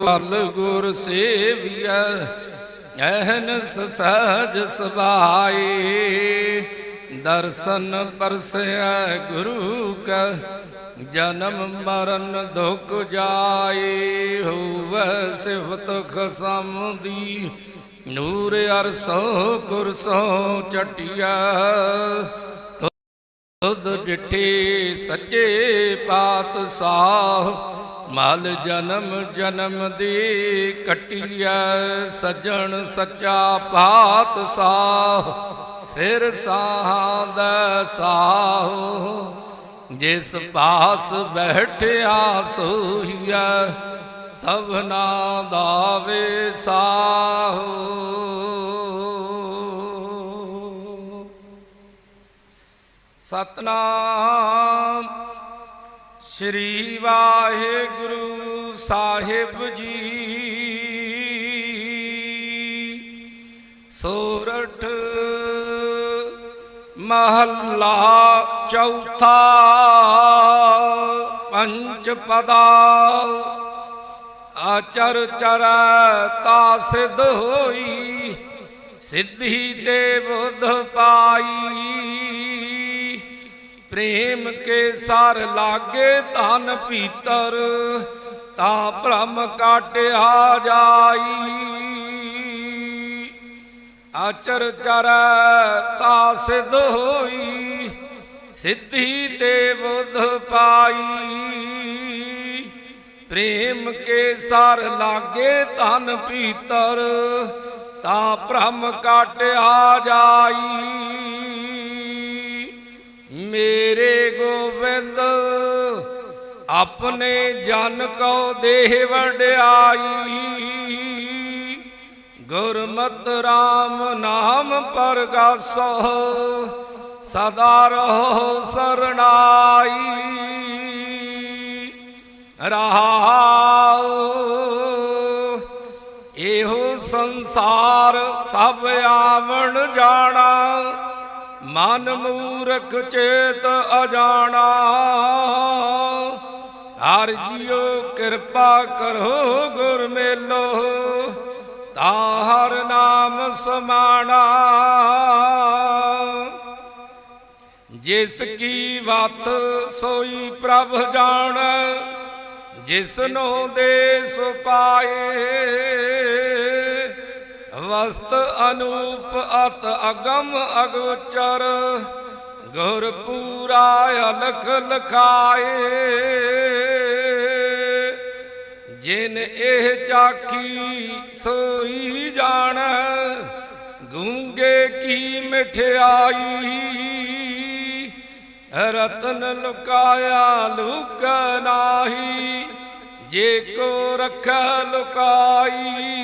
ਪਲ ਗੁਰ ਸੇਵੀਐ ਐਹਨਸ ਸਹਜ ਸੁਭਾਈ ਦਰਸ਼ਨ ਪਰਸੈ ਗੁਰੂ ਕਾ, ਜਨਮ ਮਰਨ ਦੁਖ ਜਾਏ। ਹੋਵੈ ਸਿਫਤ ਖਸਮ ਦੀ, ਨੂਰ ਅਰਸੋ ਗੁਰਸੋ ਚਟਿਆ ਤੁਧ ਡਿਠੇ ਸੱਚੇ ਪਾਤਸ਼ਾਹ ਮਲ ਜਨਮ ਜਨਮ ਦੀ ਕਟਿਐ, ਸਜਣ ਸੱਚਾ ਪਾਤਸ਼ਾਹ। ਫਿਰ ਸਾਹਾਂ ਦਾ ਸਾਹ, ਜਿਸ ਪਾਸ ਬੈਠਿਆ ਸੋਹੀਐ ਸਭਨਾ ਦਾ ਸਾਹ ਸਤਨਾਮ ਸ੍ਰੀ ਵਾਹਿਗੁਰੂ ਸਾਹਿਬ ਜੀ। ਸੋਰਠ ਮਹੱਲਾ ਚੌਥਾ ਪੰਜ ਪਦਾ। ਆਚਰ ਚਰੈ ਸਿਧ ਹੋਈ, ਸਿੱਧੀ ਤੇ ਬੁੱਧ ਪਾਈ। ਪ੍ਰੇਮ ਕੇ ਸਰ ਲਾਗੇ ਧਨ ਪੀਤਰ ਤਾਂ ਭ੍ਰਮ ਕਾਟਿਆ ਜਾਈ। ਆਚਰ ਚਰੈ ਤਾ ਸਿਧ ਹੋਈ, ਸਿੱਧੀ ਤੇ ਬੁੱਧ ਪਾਈ। ਪ੍ਰੇਮ ਕੇ ਸਰ ਲਾਗੇ ਧਨ ਪੀਤਰ ਤਾਂ ਭ੍ਰਮ ਕਾਟਿਆ ਜਾਈ। ਮੇਰੇ ਗੋਬਿੰਦ, ਆਪਣੇ ਜਨ ਕੋ ਦੇਹ ਵਡਿਆਈ। ਗੁਰਮਤ RAM ਨਾਮ ਪਰਗਾਸੋ ਸਦਾ ਰਹੋ ਸਰਣਾਈ। ਰਹਾਉ, ਇਹੋ ਸੰਸਾਰ ਸਭ ਆਵਣ ਜਾਣਾ। ਮਨ ਮੂਰਖ ਚੇਤ ਅਜਾਣਾ। ਹਰ ਜੀਓ ਕਿਰਪਾ ਕਰੋ ਗੁਰ ਮੇਲੋ ਤਾ ਹਰ ਨਾਮ ਸਮਾਣਾ। ਜਿਸ ਕੀ ਵਤ ਸੋਈ ਪ੍ਰਭ ਜਾਣ ਜਿਸਨੋ ਦੇ ਸੋ ਪਾਏ ਵਸਤ ਅਨੂਪ ਅਤ ਅਗਮ ਅਗੋਚਰ, ਗੁਰ ਪੂਰਾ ਅਲਖ ਲਖਾਏ। ਜਿਨ ਇਹ ਚਾਖੀ ਸੋਈ ਜਾਣ, ਗੂੰਗੇ ਕੀ ਮਠਿਆਈ। ਰਤਨ ਲੁਕਾਇਆ ਲੁਕ ਨਾਹੀ, ਜੇ ਕੋ ਰਖ ਲੁਕਾਈ।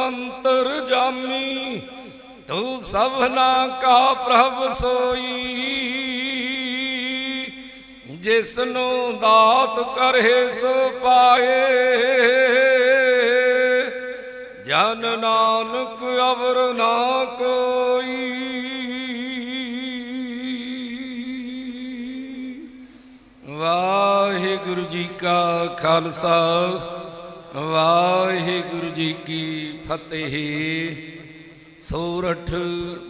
ਅੰਤਰ ਜਾਮੀ, ਤੂੰ ਸਭਨਾ ਕਾ ਪ੍ਰਭ ਸੋਈ। ਜਿਸ ਨੂੰ ਦਾਤ ਕਰੇ ਸੋ ਪਾਏ, ਜਨ ਨਾਨਕ ਅਵਰ ਨਾ ਕੋਈ। ਵਾਹਿਗੁਰੂ ਜੀ ਕਾ ਖਾਲਸਾ ਵਾਹਿਗੁਰੂ ਜੀ ਕੀ ਫਤਿਹ। ਸੋਰਠ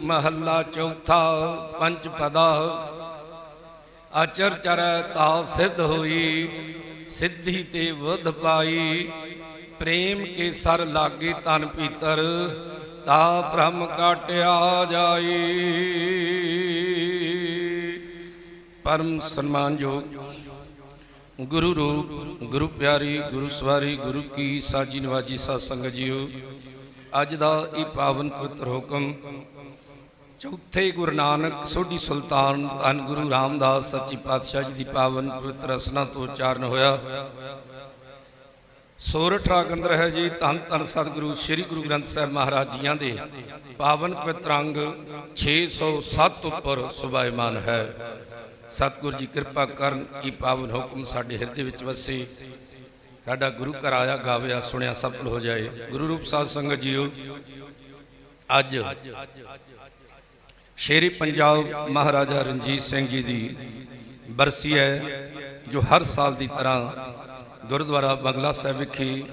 ਮਹੱਲਾ ਚੌਥਾ ਪੰਜ ਪਦਾ। ਅਚਰ ਚਰੈ ਤਾ ਸਿੱਧ ਹੋਈ, ਸਿੱਧੀ ਤੇ ਵਧ ਪਾਈ। ਪ੍ਰੇਮ ਕੇ ਸਰ ਲਾਗੇ ਤਨ ਪੀਤਰ, ਤਾ ਬ੍ਰਹਮ ਕਾਟਿਆ ਜਾਈ। ਪਰਮ ਸਨਮਾਨਯੋਗ ਗੁਰੂ ਰੂਪ, ਗੁਰੂ ਪਿਆਰੀ, ਗੁਰੂ ਸਵਾਰੀ, ਗੁਰੂ ਕੀ ਸਾਜੀ ਨਵਾਜੀ ਸਾਧ ਸੰਗਤ ਜੀਓ। ਅੱਜ ਦਾ ਇਹ ਪਾਵਨ ਪਵਿੱਤਰ ਹੁਕਮ ਚੌਥੇ ਗੁਰੂ ਨਾਨਕ ਸੋਢੀ ਸੁਲਤਾਨ ਧੰਨ ਗੁਰੂ ਰਾਮਦਾਸ ਸੱਚੀ ਪਾਤਸ਼ਾਹ ਜੀ ਦੀ ਪਾਵਨ ਪਵਿੱਤਰ ਰਸਨਾ ਤੋਂ ਉਚਾਰਨ ਹੋਇਆ। ਸੋਰਠ ਰਾਗ ਅੰਦਰ ਹੈ ਜੀ, ਧੰਨ ਧੰਨ ਸਤਿਗੁਰੂ ਸ੍ਰੀ ਗੁਰੂ ਗ੍ਰੰਥ ਸਾਹਿਬ ਮਹਾਰਾਜ ਜੀਆਂ ਦੇ। ਪਾਵਨ ਪਵਿੱਤਰ ਅੰਗ 607 ਉੱਪਰ ਸੁਭਾਇਮਾਨ ਹੈ। ਸਤਿਗੁਰੂ ਜੀ ਕਿਰਪਾ ਕਰਨ ਕੀ ਪਾਵਨ ਹੁਕਮ ਸਾਡੇ ਹਿਰਦੇ ਵਿੱਚ ਵਸੇ। ਸਾਡਾ ਗੁਰੂ ਘਰ ਆਇਆ, ਗਾਵਿਆ, ਸੁਣਿਆ ਸਫਲ ਹੋ ਜਾਏ। ਗੁਰੂ ਰੂਪ ਸਾਧ ਸੰਗਤ ਜੀਓ, ਅੱਜ ਸ਼ੇਰੀ ਪੰਜਾਬ ਮਹਾਰਾਜਾ ਰਣਜੀਤ ਸਿੰਘ ਜੀ ਦੀ ਬਰਸੀ ਹੈ, ਜੋ ਹਰ ਸਾਲ ਦੀ ਤਰ੍ਹਾਂ ਗੁਰਦੁਆਰਾ ਬੰਗਲਾ ਸਾਹਿਬ ਵਿਖੇ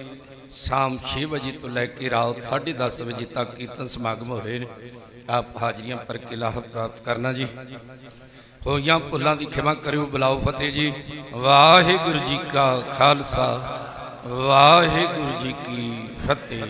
ਸ਼ਾਮ 6 ਵਜੇ ਤੋਂ ਲੈ ਕੇ ਰਾਤ 10:30 ਵਜੇ ਤੱਕ ਕੀਰਤਨ ਸਮਾਗਮ ਹੋ ਰਹੇ ਨੇ। ਆਪ ਹਾਜ਼ਰੀਆਂ ਪਰ ਕੇ ਲਾਭ ਪ੍ਰਾਪਤ ਕਰਨਾ ਜੀ। ਹੋਈਆਂ ਭੁੱਲਾਂ ਦੀ ਖਿਮਾ ਕਰਿਓ, ਬੁਲਾਓ ਫਤਿਹ ਜੀ। ਵਾਹਿਗੁਰੂ ਜੀ ਕਾ ਖਾਲਸਾ, ਵਾਹਿਗੁਰੂ ਜੀ ਕੀ ਫਤਿਹ।